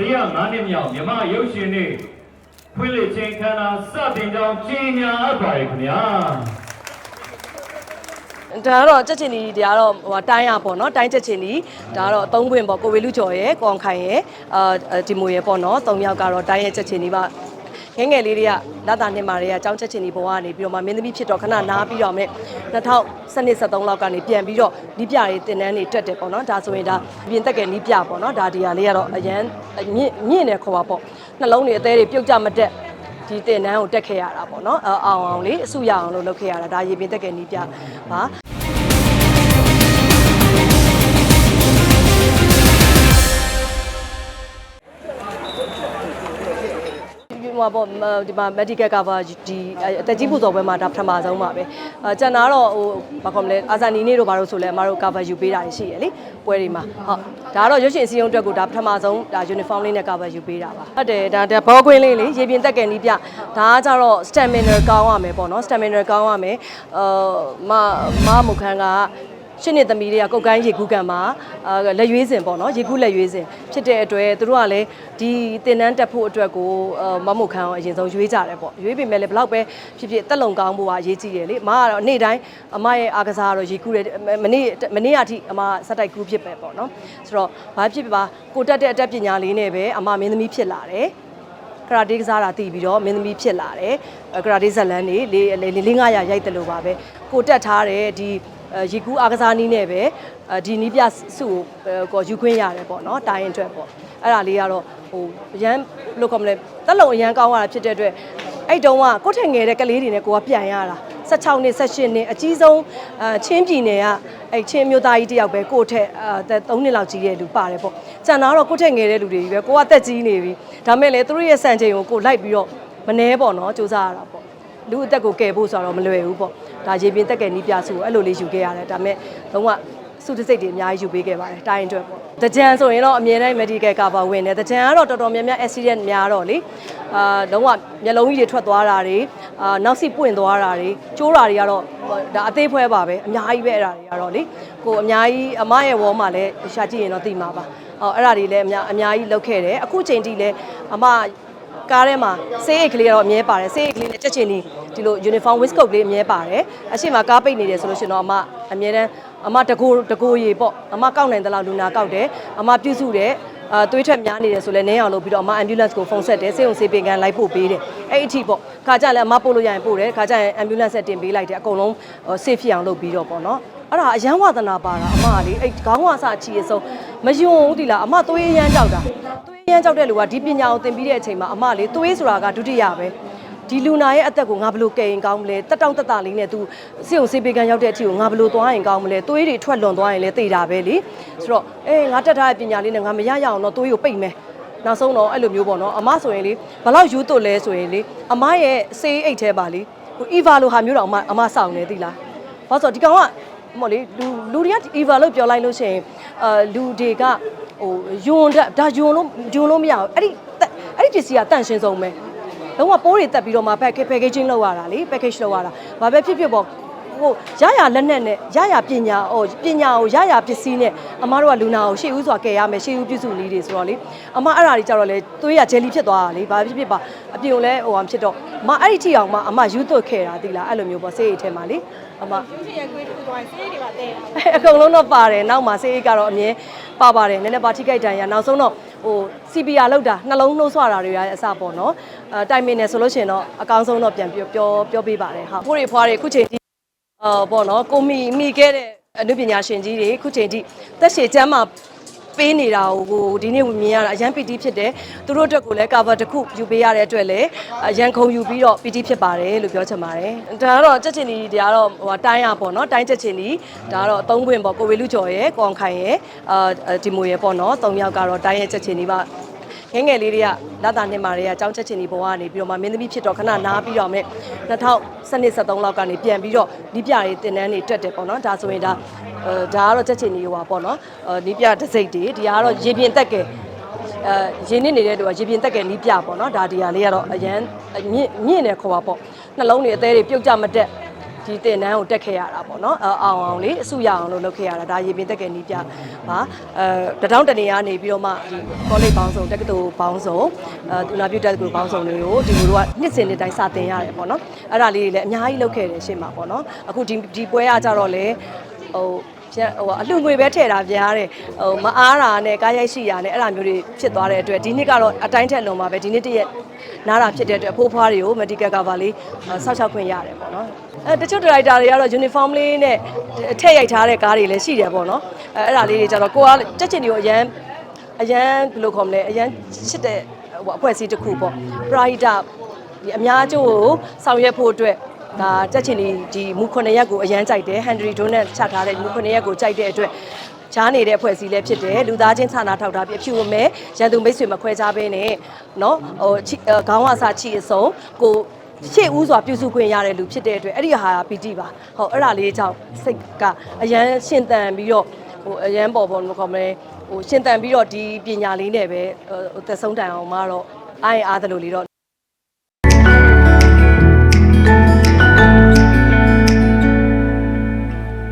105နှစ်မြောက်မြမရုပ်ရှင်နေ့ဖွင့်လှစ်ခြင်းခမ်းနားစတင်ကြောင်းကြီးညာအပ်ပါတယ်ခင်ဗျာဒါကတော့ကြက်ချင်ဒီဒါကတော့ဟိုတိုင်းရပေါ့နော်တိုင်းကြက်ချင်ဒီဒါကတော့အသုံးပွင့်ပေါ့ကိုဝေလူကျော်ရဲ့ကိုအောင်ခိုင်ရဲ့အာဒီမိုရဲ့ပေါ့နော်သုံးယောက်ကတော့တိုင်းရဲ့ကြက်ချင်ဒီပါ ငယ်ငယ်လေးတွေကလာတာနှစ်မှာတွေကចောင်းချက်ချင်ဒီဘဝကနေပြီးတော့မှမင်းသမီးဖြစ်တော့ခဏနားပြီးတော့မဲ့2012 13လောက်ကနေပြန်ပြီးတော့နီးပြတွေတင်တန်းတွေတက်တယ်ပေါ့နော်ဒါဆိုရင်ဒါပြင်တက်ကယ်နီးပြပေါ့နော်ဒါဒီဟာလေးကတော့အရန်မြင့်မြင့်နေခေါ်ပါပေါ့နှလုံးတွေအသေးတွေပြုတ်ကြမတက်ဒီတင်တန်းကိုတက်ခဲ့ရတာပေါ့နော်အအောင်အောင်လေးအစုရအောင်လို့လုပ်ခဲ့ရတာဒါရေပြင်တက်ကယ်နီးပြပါ ဒီမှာပေါ့မဒီမှာ medical cover ဒီအသက်ကြီးပူဇော်ပွဲမှာဒါပထမဆုံးပါပဲအဲကျန်တာတော့ဟိုဘာခေါ်မလဲအာဇာနီနေ့တို့ဘာလို့ဆိုလဲအမတို့ cover ယူပေးတာရှိရလေပွဲတွေမှာဟုတ်ဒါကတော့ရွှေရှင်စီယုံအတွက်ကိုဒါပထမဆုံးဒါ uniform လေးနဲ့ cover ယူပေးတာပါဟုတ်တယ်ဒါဒါဘောကွင်းလေးလေရေပြင်တက်ကန်နီးပြဒါကကြတော့ stamina ကောင်းရမယ်ပေါ့နော် stamina ကောင်းရမယ်အာမမမုခန်းက ရှင်းနေသမီးတွေကကုတ်ကိုင်းရေကူးကံမှာအာလက်ရွေးစင်ပေါ့နော်ရေကူးလက်ရွေးစင်ဖြစ်တဲ့အတွက်သူတို့ကလည်းဒီတင်နန်းတက်ဖို့အတွက်ကိုအာမမုတ်ခန်းကိုအရင်ဆုံးရွေးကြတယ်ပေါ့ရွေးပေမဲ့လည်းဘလောက်ပဲဖြစ်ဖြစ်တက်လုံကောင်းဖို့ကအရေးကြီးတယ်လေအမကတော့နေ့တိုင်းအမရဲ့အားကစားကတော့ရေကူးတယ်မနေ့မနေ့အထိအမစက်တိုက်ကူးဖြစ်ပဲပေါ့နော်ဆိုတော့ဘာဖြစ်ဖြစ်ပါကိုတက်တဲ့အတတ်ပညာလေးနဲ့ပဲအမမင်းသမီးဖြစ်လာတယ်ကရာတေကစားတာတည်ပြီးတော့မင်းသမီးဖြစ်လာတယ်ကရာတေဇက်လန်နေလေးလေးလေး900ရိုက်တယ်လို့ပါပဲကိုတက်ထားတယ်ဒီ ရီကူးအားကစားနည်းနဲ့ပဲဒီနီးပြစုကိုယူခွင့်ရတယ်ပေါ့နော်တိုင်းရင်အတွက်ပေါ့အဲ့ဒါလေးကတော့ဟိုရမ်းဘယ်လိုခေါ်မလဲတက်လုံအရန်ကောင်းရတာဖြစ်တဲ့အတွက်အဲ့တုန်းကကိုထင်ငယ်တဲ့ကလေးတွေနဲ့ကိုကပြန်ရတာ16နှစ်18နှစ်အကြီးဆုံးအချင်းပြည်နယ်ကအဲ့ချင်းမျိုးသားကြီးတယောက်ပဲကိုထက်အသက်3နှစ်လောက်ကြီးတဲ့လူပါတယ်ပေါ့။ကျန်တာတော့ကိုထက်ငယ်တဲ့လူတွေကြီးပဲကိုကတက်ကြီးနေပြီ။ဒါမဲ့လေသူတို့ရဲ့စံချိန်ကိုကိုလိုက်ပြီးတော့မနှဲပေါ့နော်စူးစမ်းရတာပေါ့။ လူအသက်ကိုကယ်ဖို့ဆိုတော့မလွယ်ဘူးပေါ့။ဒါရေပြင်တက်ကယ်နီးပြစုကိုအဲ့လိုလေးယူခဲ့ရတယ်။ဒါမဲ့လုံးဝစုတစိတ်တွေအများကြီးယူပေးခဲ့ပါတယ်တိုင်းအတွက်ပေါ့။တကြံဆိုရင်တော့အမြဲတမ်း medical cover ဝင်တယ်။တကြံကတော့တော်တော်များများ accident များတော့လေအာလုံးဝမျက်လုံးကြီးတွေထွက်သွားတာတွေအာနောက်စီပွင့်သွားတာတွေကျိုးတာတွေကတော့ဒါအသေးဖွဲပါပဲအများကြီးပဲအဲ့ဒါတွေကတော့လေကိုအများကြီးအမရဲ့ဝေါ်မှာလည်းရှာကြည့်ရင်တော့သိမှာပါ။အော်အဲ့ဒါတွေလည်းအများအများကြီးလုပ်ခဲ့တယ်။အခုချိန်ထိလည်းအမ ကားထဲမှာဆေးအိတ်ကလေးကတော့အမြဲပါတယ်ဆေးအိတ်ကလေးနဲ့ချက်ချင်းဒီဒီလို uniform waistcoat လေးအမြဲပါတယ်အရှိမကားပိတ်နေတယ်ဆိုလို့ရှိရင်တော့အမအမြဲတမ်းအမတကိုတကိုရေပေါ့အမကောက်နိုင်တဲ့လောက်လူနာကောက်တယ်အမပြုစုတယ်အာသွေးထွက်များနေတယ်ဆိုလဲနင်းအောင်လုပ်ပြီးတော့အမ ambulance ကိုဖုန်းဆက်တယ်ဆေးရုံဆေးပင်ကန်လိုက်ပို့ပေးတယ်အဲ့အထိပေါ့ခါကြလဲအမပို့လို့ရရင်ပို့တယ်ခါကြရင် ambulance ဆက်တင်ပေးလိုက်တယ်အကုန်လုံး safe ဖြစ်အောင်လုပ်ပြီးတော့ပေါ့နော်အဲ့ဒါအရန်ဝါသနာပါတာအမကလေအဲ့ခေါင်းဝါစချီအစုံမယွန်းဘူးဒီလားအမသွေးအရန်ကြောက်တာသွေးအ ရန်ကြောက်တဲ့လူကဒီပညာကိုသင်ပြီးတဲ့အချိန်မှာအမလေသွေးဆိုတာကဒုတိယပဲဒီလူနာရဲ့အသက်ကိုငါဘလို့ကယ်ရင်ကောင်းမလဲတက်တောင့်တက်တာလေးနဲ့ तू စေုံစေးပေးကန်ရောက်တဲ့အထိကိုငါဘလို့သွားရင်ကောင်းမလဲသွေးတွေထွက်လွန်သွားရင်လည်းသိတာပဲလေဆိုတော့အေးငါတက်ထားတဲ့ပညာလေးနဲ့ငါမရရအောင်တော့သွေးကိုပိတ်မယ်နောက်ဆုံးတော့အဲ့လိုမျိုးပေါ့နော်အမဆိုရင်လေဘလောက်ယူသွတ်လဲဆိုရင်လေအမရဲ့စေးအိတ်ထဲပါလေဟို Eva လိုဟာမျိုးတော့အမအမစောင့်နေသိလားဘာလို့ဆိုတော့ဒီကောင်ကမော်လေလူလူတွေက Eva လို့ပြောလိုက်လို့ရှိရင်အာလူတွေက ဟိုယွန်ဒါယွန်လို့ယွန်လို့မရဘူးအဲ့ဒီအဲ့ဒီပစ္စည်းကတန့်ရှင်းဆုံးပဲလုံးဝပိုးတွေတက်ပြီးတော့မှ package packaging လုပ်ရတာလေ package လုပ်ရတာဘာပဲဖြစ်ဖြစ်ပေါ့ ဟိုရရလက်နဲ့နဲ့ရရပညာဟိုပညာကိုရရပစ္စည်းနဲ့အမတို့ကလူနာကိုရှေ့ဦးစွာကယ်ရမယ်ရှေ့ဦးပြုစုနည်းတွေဆိုတော့လေအမအဲ့ဒါတွေကြတော့လေသွေးရဂျယ်လီဖြစ်သွားတာလေဘာဖြစ်ဖြစ်ပါအပြင်ကိုလည်းဟိုဟာဖြစ်တော့အမအဲ့ဒီထိအောင်မှအမယူသွတ်ခဲ့တာသိလားအဲ့လိုမျိုးပေါ့စေးအိတ်ထဲမှာလေအမဒီရကွေးတူသွားစေးတွေပါတဲ့အကုန်လုံးတော့ပါတယ်နောက်မှာစေးအိတ်ကတော့အမြဲပါပါတယ်နည်းနည်းပါထိခိုက်တန်ရနောက်ဆုံးတော့ဟို CPR လောက်တာနှလုံးနှိုးဆွတာတွေရအစပေါ့နော်အဲတိုင်မင်နေဆိုလို့ရှိရင်တော့အကောင်းဆုံးတော့ပြန်ပြောပြောပြောပေးပါတယ်ဟာဖိုးတွေဖွားတွေခုချိန်ထိ အော်ပေါ့နော်ကိုမီမိခဲ့တဲ့အနုပညာရှင်ကြီးတွေခုချိန်ထိတက်ရှည်ကျမ်းမှာပေးနေတာကိုဒီနေ့မြင်ရတာအရန်ပီတီဖြစ်တယ်သူတို့အတွက်ကိုလည်း cover တစ်ခုယူပေးရတဲ့အတွက်လည်းအရန်ခုံယူပြီးတော့ပီတီဖြစ်ပါတယ်လို့ပြောချင်ပါတယ်ဒါကတော့ကြက်ချင်ဒီဒါကတော့ဟိုတိုင်းရပေါ့နော်တိုင်းကြက်ချင်ဒီဒါကတော့အသုံးပွင့်ပေါ့ကိုဝေလူကျော်ရဲ့ကိုအောင်ခိုင်ရဲ့အာဒီမိုရဲ့ပေါ့နော်၃ယောက်ကတော့တိုင်းရဲ့ကြက်ချင်ဒီပါ ငယ်ငယ်လေးတွေကလာတာနှစ်မှာတွေကចောင်းချက်ချင်ဒီဘဝကနေပြီးတော့မှမင်းသမီးဖြစ်တော့ခဏနားပြီးတော့မဲ့2012 13လောက်ကနေပြန်ပြီးတော့နီးပြတွေတင်တန်းတွေတက်တယ်ပေါ့နော်ဒါဆိုရင်ဒါအဲဒါကတော့ချက်ချင်ဒီဟိုပါပေါ့နော်အဲနီးပြတစ်စိတ်တွေဒီကတော့ရေပြင်တက်ကဲအဲရင်းနေနေတဲ့သူကရေပြင်တက်ကဲနီးပြပေါ့နော်ဒါဒီဟာလေးကတော့အရန်မြင့်မြင့်နေခေါ်ပါပေါ့နှလုံးတွေအသေးတွေပြုတ်ကြမတက် ဒီဒီတင်နန်းကိုတက်ခဲ့ရတာပေါ့နော်အအောင်အောင်လေးအစုရအောင်လို့လုပ်ခဲ့ရတာဒါရေပြင်တက်ကယ်နီးပြပါအဲတထောင်တနေရနေပြီးတော့မှဒီ college ပေါင်းစုံတက္ကသိုလ်ပေါင်းစုံအဲဒူနာပြုတက္ကသိုလ်ပေါင်းစုံတွေကိုဒီလိုတို့ကနှစ်စဉ်နှစ်တိုင်းစတင်ရတယ်ပေါ့နော်အဲ့ဒါလေးတွေလည်းအများကြီးလုပ်ခဲ့တယ်ရှေ့မှာပေါ့နော်အခုဒီဒီပွဲကကြတော့လေဟိုပြန်ဟိုအလှငွေပဲထည့်တာပြားတယ်ဟိုမအားတာနဲ့ကားရိုက်ရှိတာနဲ့အဲ့လိုမျိုးတွေဖြစ်သွားတဲ့အတွက်ဒီနှစ်ကတော့အတိုင်းထက်လွန်ပါပဲဒီနှစ်တရက်နားတာဖြစ်တဲ့အတွက်အဖိုးဖွားတွေကို medical cover လေးဆောက်ရှောက်ခွင့်ရတယ်ပေါ့နော် အဲတချို့ director တွေကတော့ uniform လေးနဲ့ထည့်ရိုက်ထားတဲ့ကားတွေလည်းရှိတယ်ပေါ့နော်အဲအဲ့ဒါလေးတွေကြတော့ကိုကတက်ချင်တွေကိုအရန်အရန်ဘယ်လိုခေါ်မလဲအရန်ချစ်တဲ့ဟိုအဖွဲ့အစည်းတစ်ခုပေါ့ pride ဒီအများကျိုးကိုဆောင်ရွက်ဖို့အတွက်ဒါတက်ချင်ဒီဒီမူ9ရက်ကိုအရန်ကြိုက်တယ် Henry Donut ချထားတဲ့မူ9ရက်ကိုကြိုက်တဲ့အတွက်ချားနေတဲ့အဖွဲ့အစည်းလည်းဖြစ်တယ်လူသားချင်းစာနာထောက်ထားပြီးအဖြူအမဲရန်သူမိတ်ဆွေမခွဲခြားဘဲနဲ့เนาะဟိုချီအဲခေါင်းဝါစာချီအစုံကို ရှေ့ဦးစွာပြုစုခွင့်ရတဲ့လူဖြစ်တဲ့အတွက်အဲ့ဒီဟာပီတိပါဟုတ်အဲ့ဒါလေးကြောင့်စိတ်ကအရန်ရှင်သန်ပြီးတော့ဟိုအရန်ပေါ်ပေါ်မခေါ်မလဲဟိုရှင်သန်ပြီးတော့ဒီပညာလေးနဲ့ပဲဟိုသက်ဆုံးတိုင်အောင်မတော့အားရင်အားသလိုလေးတော့